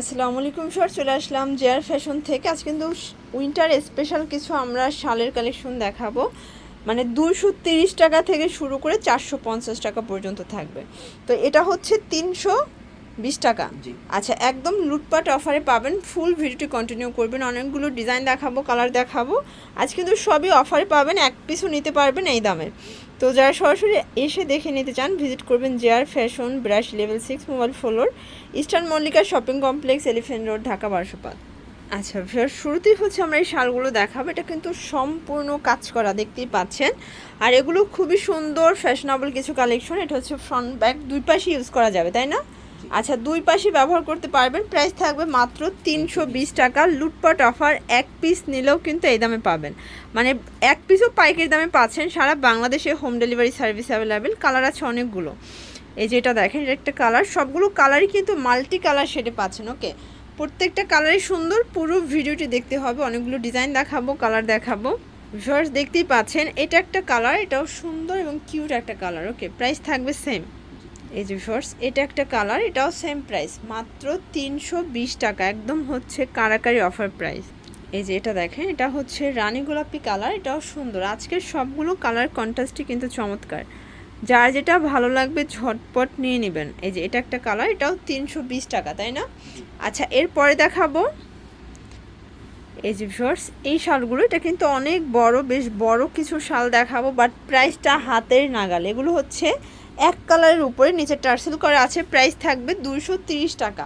আসসালামু আলাইকুম স্যার চলে আসলাম জেয়ার ফ্যাশন থেকে। আজ কিন্তু উইন্টার স্পেশাল কিছু আমরা শালের কালেকশন দেখাবো। মানে দুশো তিরিশ টাকা থেকে শুরু করে চারশো পঞ্চাশ টাকা পর্যন্ত থাকবে। তো এটা হচ্ছে তিনশো বিশ টাকা। আচ্ছা একদম লুটপাট অফারে পাবেন ফুল ভিডিওটি কন্টিনিউ করবেন অনেকগুলো ডিজাইন দেখাবো কালার দেখাবো। আজ কিন্তু সবই অফারে পাবেন এক পিসও নিতে পারবেন এই দামে তো যারা সরাসরি এসে দেখে নিতে চান, ভিজিট করবেন জেয়ার fashion brush level six mobile floor, Eastern Mallika Shopping Complex Elephant Road, Dhaka বারোশো পাঁচ। আচ্ছা ভিউয়ার শুরুতেই হচ্ছে আমরা এই শালগুলো দেখাবো। এটা কিন্তু সম্পূর্ণ কাজ করা, দেখতেই পাচ্ছেন। আর এগুলো খুবই সুন্দর ফ্যাশনেবল কিছু কালেকশন এটা হচ্ছে ফ্রন্ট ব্যাক দুই পাশে ইউজ করা যাবে, তাই না? আচ্ছা দুই পাশে ব্যবহার করতে পারবেন। প্রাইস থাকবে মাত্র তিনশো বিশ টাকা। লুটপাট অফার, এক পিস নিলেও কিন্তু এই দামে পাবেন। মানে এক পিসও পাইকারি দামে পাচ্ছেন। সারা বাংলাদেশে home delivery service available colour আছে অনেকগুলো। এই যেটা দেখেন, এটা একটা কালার। সবগুলো কালারই কিন্তু মাল্টি কালার শেডে পাচ্ছেন ওকে প্রত্যেকটা কালারই সুন্দর। পুরো ভিডিওটি দেখতে হবে। অনেকগুলো ডিজাইন দেখাবো কালার দেখাবো। ভিউয়ার্স দেখতেই পাচ্ছেন, এটা একটা কালার এটাও সুন্দর এবং কিউট একটা কালার ওকে প্রাইস থাকবে সেম এই যে ভিউয়ার্স এটা একটা কালার এটাও সেম প্রাইস মাত্র তিনশো বিশ টাকা, একদম হচ্ছে কারাকারি অফার প্রাইস এই যে এটা দেখেন, এটা হচ্ছে রানী গোলাপি কালার এটাও সুন্দর। আজকের সবগুলো কালার কন্ট্রাস্টই কিন্তু চমৎকার। যার যেটা ভালো লাগবে ঝটপট নিয়ে নেবেন। এই যে এটা একটা কালার এটাও তিনশো বিশ টাকা, তাই না? আচ্ছা এরপরে দেখাবো। এই যে এই শালগুলো, এটা কিন্তু অনেক বড়, বেশ বড় কিছু শাল দেখাবো বাট প্রাইসটা হাতের নাগাল। এগুলো হচ্ছে এক কালারের উপরে নিচে টার্সেল করা আছে প্রাইস থাকবে দুশো টাকা।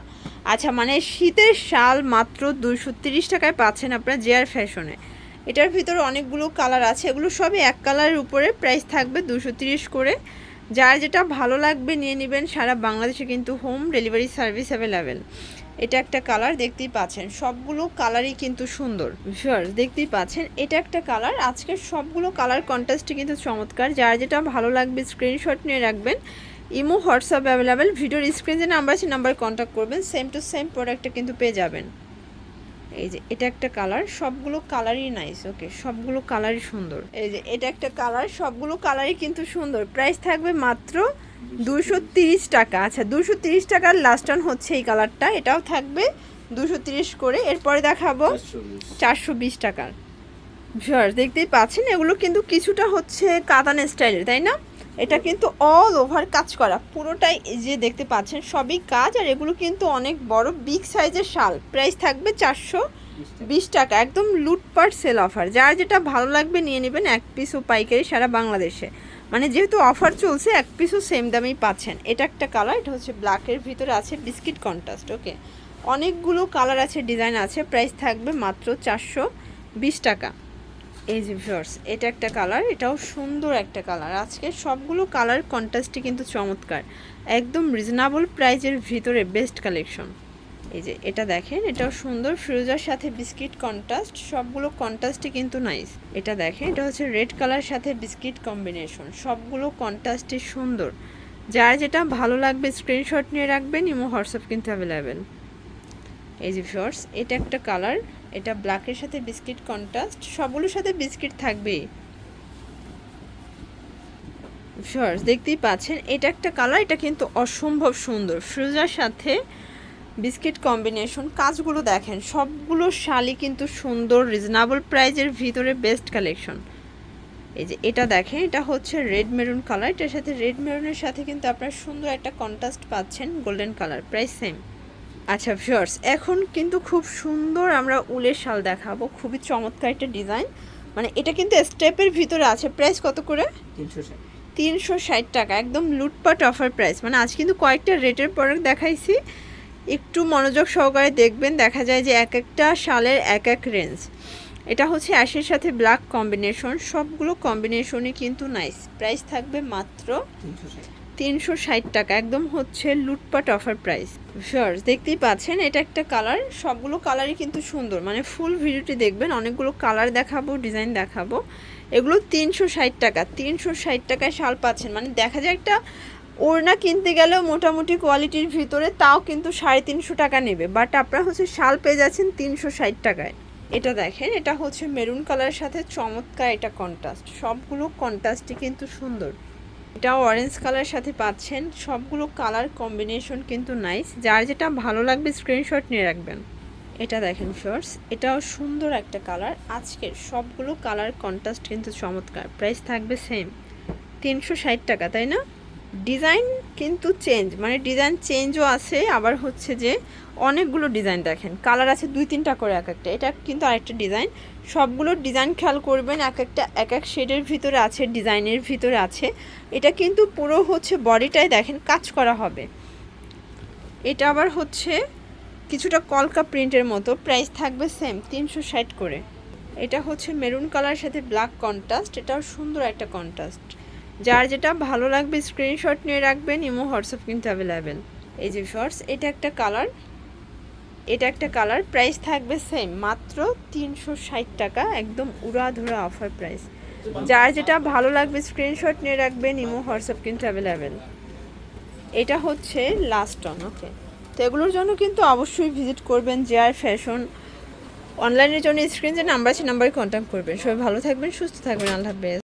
আচ্ছা মানে শীতের শাল মাত্র দুশো টাকায় পাচ্ছেন আপনারা জেয়ার ফ্যাশনে এটার ভিতরে অনেকগুলো কালার আছে, এগুলো সবই এক কালারের উপরে প্রাইস থাকবে দুশো করে। যার যেটা ভালো লাগবে নিয়ে নেবেন, সারা বাংলাদেশে কিন্তু হোম ডেলিভারি সার্ভিস অ্যাভেলেবেল এটা একটা কালার দেখতেই পাচ্ছেন। সবগুলো কালারই কিন্তু সুন্দর। শিওর দেখতেই পাচ্ছেন। এটা একটা কালার আজকের সবগুলো কালার কন্ট্রাস্টই কিন্তু চমৎকার। যার যেটা ভালো লাগবে স্ক্রিনশট নিয়ে রাখবেন। ইমো, হোয়াটসঅ্যাপ অ্যাভেলেবেল ভিডিওর স্ক্রিনে যে নাম্বার আছে নাম্বার কন্ট্যাক্ট করবেন। সেম টু সেম প্রোডাক্টটা কিন্তু পেয়ে যাবেন। এই যে, এটা একটা কালার সবগুলো কালারই নাইস ওকে সবগুলো কালারই সুন্দর। এই যে, এটা একটা কালার সবগুলো কালারই কিন্তু সুন্দর। প্রাইস থাকবে মাত্র দুশো তিরিশ টাকা। আচ্ছা দুশো তিরিশ টাকার লাস্ট অন হচ্ছে এই কালারটা এটাও থাকবে দুশো তিরিশ করে। এরপরে দেখাবো চারশো বিশ। টাকার। ভিউয়ার্স দেখতেই পাচ্ছেন এগুলো কিন্তু কিছুটা হচ্ছে কাতান স্টাইলের তাই না? এটা কিন্তু অল ওভার কাজ করা। পুরোটাই যে দেখতে পাচ্ছেন সবই কাজ আর এগুলো কিন্তু অনেক বড় বিগ সাইজের শাল। প্রাইস থাকবে চারশো বিশ টাকা। একদম লুটপাট সেল অফার যার যেটা ভালো লাগবে নিয়ে নেবেন এক পিস ও পাইকারি সারা বাংলাদেশে। মানে যেহেতু অফার চলছে, এক পিসও সেম দামেই পাচ্ছেন। এটা একটা কালার এটা হচ্ছে ব্ল্যাকের ভিতরে আছে বিস্কিট কন্ট্রাস্ট ওকে অনেকগুলো কালার আছে ডিজাইন আছে প্রাইস থাকবে মাত্র চারশো বিশ টাকা। এই যে এটা একটা কালার এটাও সুন্দর একটা কালার আজকে সবগুলো কালার কন্ট্রাস্টই কিন্তু চমৎকার। একদম রিজনেবল প্রাইজের ভিতরে বেস্ট কালেকশন এই যে এটা দেখেন, এটাও সুন্দর, ফিরোজার সাথে বিস্কিট কন্ট্রাস্ট, সবগুলো কন্ট্রাস্টই কিন্তু নাইস। এটা দেখেন, এটা হচ্ছে রেড কালার সাথে বিস্কিট কম্বিনেশন, সবগুলো কন্ট্রাস্টই সুন্দর। যার যেটা ভালো লাগবে, স্ক্রিনশট নিয়ে রাখবেন, ইমো, হোয়াটসঅ্যাপ কিন্তু অ্যাভেলেবেল। এই যে ফিওর্স এটা একটা কালার, এটা ব্ল্যাকের সাথে বিস্কিট কন্ট্রাস্ট, সবগুলোর সাথে বিস্কিট থাকবেই। ফিওর্স দেখতেই পাচ্ছেন, এটা একটা কালার, এটা কিন্তু অসম্ভব সুন্দর। ফ্রুজার সাথে বিস্কিট কম্বিনেশন কাজগুলো দেখেন সবগুলো শালি কিন্তু সুন্দর রিজনেবল প্রাইজের ভিতরে বেস্ট কালেকশন এই যে এটা দেখেন এটা হচ্ছে রেড মেরুন কালার এটার সাথে রেড মেরুনের সাথে কিন্তু আপনার সুন্দর একটা কন্ট্রাস্ট পাচ্ছেন গোল্ডেন কালার প্রাইস সেম আচ্ছা ভিউয়ার্স এখন কিন্তু খুব সুন্দর আমরা উলের শাল দেখাবো খুবই চমৎকার একটা ডিজাইন মানে এটা কিন্তু স্টেপের ভিতরে আছে প্রাইস কত করে? তিনশো তিনশো ষাট টাকা একদম লুটপাট অফার প্রাইস মানে আজ কিন্তু কয়েকটা রেটের প্রোডাক্ট দেখাইছি। একটু মনোযোগ সহকারে দেখবেন, দেখা যায় যে এক একটা শালের এক এক রেঞ্জ। এটা হচ্ছে অ্যাশের সাথে ব্ল্যাক কম্বিনেশন। সবগুলো কম্বিনেশনই কিন্তু নাইস। প্রাইস থাকবে মাত্র তিনশো ষাট টাকা। একদম হচ্ছে লুটপাট অফার প্রাইস। শিওর দেখতেই পাচ্ছেন, এটা একটা কালার। সবগুলো কালারই কিন্তু সুন্দর। মানে ফুল ভিডিওটি দেখবেন, অনেকগুলো কালার দেখাবো, ডিজাইন দেখাবো। এগুলো তিনশো ষাট টাকা। তিনশো ষাট টাকায় শাল পাচ্ছেন। মানে দেখা যায় একটা ওড়না কিনতে গেলেও মোটামুটি কোয়ালিটির ভিতরে তাও কিন্তু সাড়ে তিনশো টাকা নেবে। বাট আপনারা হচ্ছে শাল পেয়ে যাচ্ছেন তিনশো ষাট টাকায়। এটা দেখেন, এটা হচ্ছে মেরুন কালারের সাথে চমৎকার এটা কন্ট্রাস্ট সবগুলো কন্ট্রাস্টই কিন্তু সুন্দর। এটা অরেঞ্জ কালার সাথে পাচ্ছেন। সবগুলো কালার কম্বিনেশন কিন্তু নাইস যার যেটা ভালো লাগবে স্ক্রিনশট নিয়ে রাখবেন। এটা দেখেন শর্টস এটাও সুন্দর একটা কালার আজকের সবগুলো কালার কন্ট্রাস্ট কিন্তু চমৎকার। প্রাইস থাকবে সেম তিনশো ষাট টাকা, তাই না? ডিজাইন কিন্তু চেঞ্জ মানে ডিজাইন চেঞ্জও আছে, আবার হচ্ছে যে অনেকগুলো ডিজাইন দেখেন, কালার আছে দুই তিনটা করে এক একটা, এটা কিন্তু আরেকটা ডিজাইন, সবগুলো ডিজাইন খেয়াল করবেন, এক একটা, এক এক শেডের ভিতরে আছে, ডিজাইনের ভিতরে আছে, এটা কিন্তু পুরো হচ্ছে বডিটাই দেখেন কাজ করা হবে। এটা আবার হচ্ছে কিছুটা কলকা প্রিন্টের মতো, প্রাইস থাকবে সেম তিনশো ষাট করে। এটা হচ্ছে মেরুন কালার, সাথে ব্ল্যাক কন্ট্রাস্ট এটাও সুন্দর একটা কন্ট্রাস্ট যার যেটা ভালো লাগবে স্ক্রিনশট নিয়ে রাখবেন, ইমো, হোয়াটসঅ্যাপ কিন্তু অ্যাভেলেবেল এই যে শর্টস এটা একটা কালার এটা একটা কালার প্রাইস থাকবে সেম মাত্র তিনশো ষাট টাকা, একদম উড়াধুরা অফার প্রাইস যার যেটা ভালো লাগবে স্ক্রিনশট নিয়ে রাখবেন, ইমো, হোয়াটসঅ্যাপ কিন্তু অ্যাভেলেবেল এটা হচ্ছে লাস্ট অন ওকে তো এগুলোর জন্য কিন্তু অবশ্যই ভিজিট করবেন যে আর ফ্যাশন অনলাইনের জন্য স্ক্রিন যে নাম্বার আছে নাম্বারে কন্ট্যাক্ট করবেন। সবাই ভালো থাকবেন, সুস্থ থাকবেন, আল্লাহ হাফেজ।